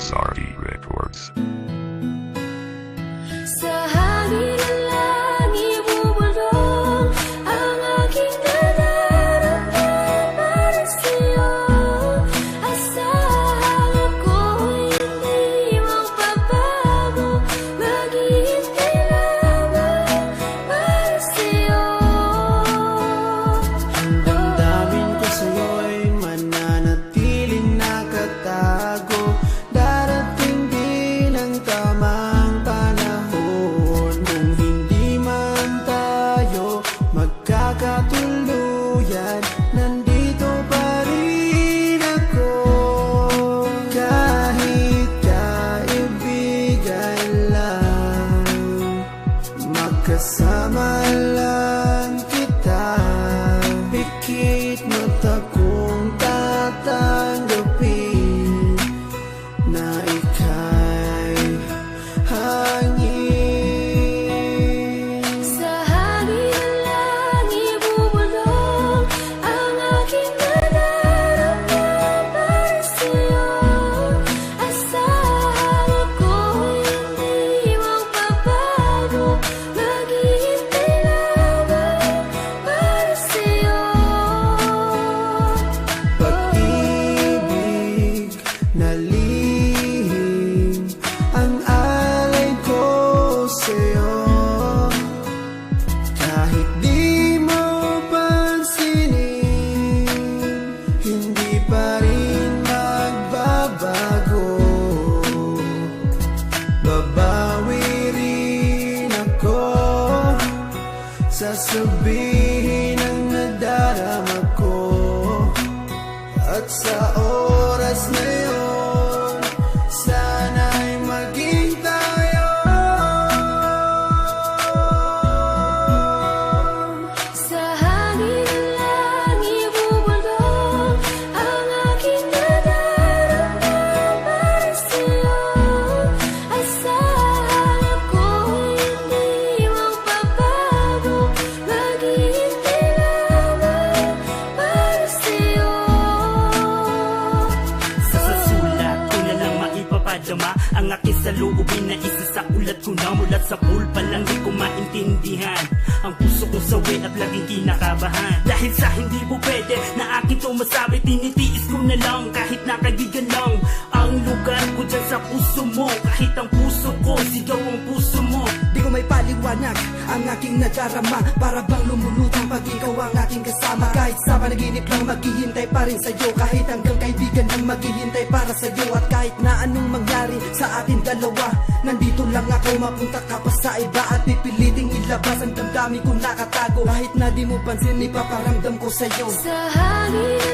sorry, Rick. Magkasama lang lihim Ang alay ko sa'yo. Kahit di mo pansinin Hindi pa rin magbabago. Babawi rin ako Sasabihin ang nadarama ko. Sa oras na maipapadama Ang aking saluubin na isa sa ko na Mulat sa pulpa lang di ko maintindihan. Ang puso ko sawi at laging kinakabahan. Dahil sa hindi po pwede na akin to masabi Tinitiis ko na lang kahit nakaibigan lang Ang lugar ko dyan sa puso mo. Kahit ang puso ko, sigaw ang puso mo. Di ko may paliwanag ang aking nadarama Para bang lumulutang pag ikaw ang aking kasama. Kahit sa panaginip lang maghihintay pa rin sa'yo. Kahit hanggang kaibigan lang maghihintay para sa'yo. At kahit na anong mangyari sa atin dalawa. Nandito lang ako mapunta ka pa sa iba. At pipiliting ilabas ang damdamin ko nakatago. Kahit na di mo pansin ipaparamdam ko sa'yo. Sa hangin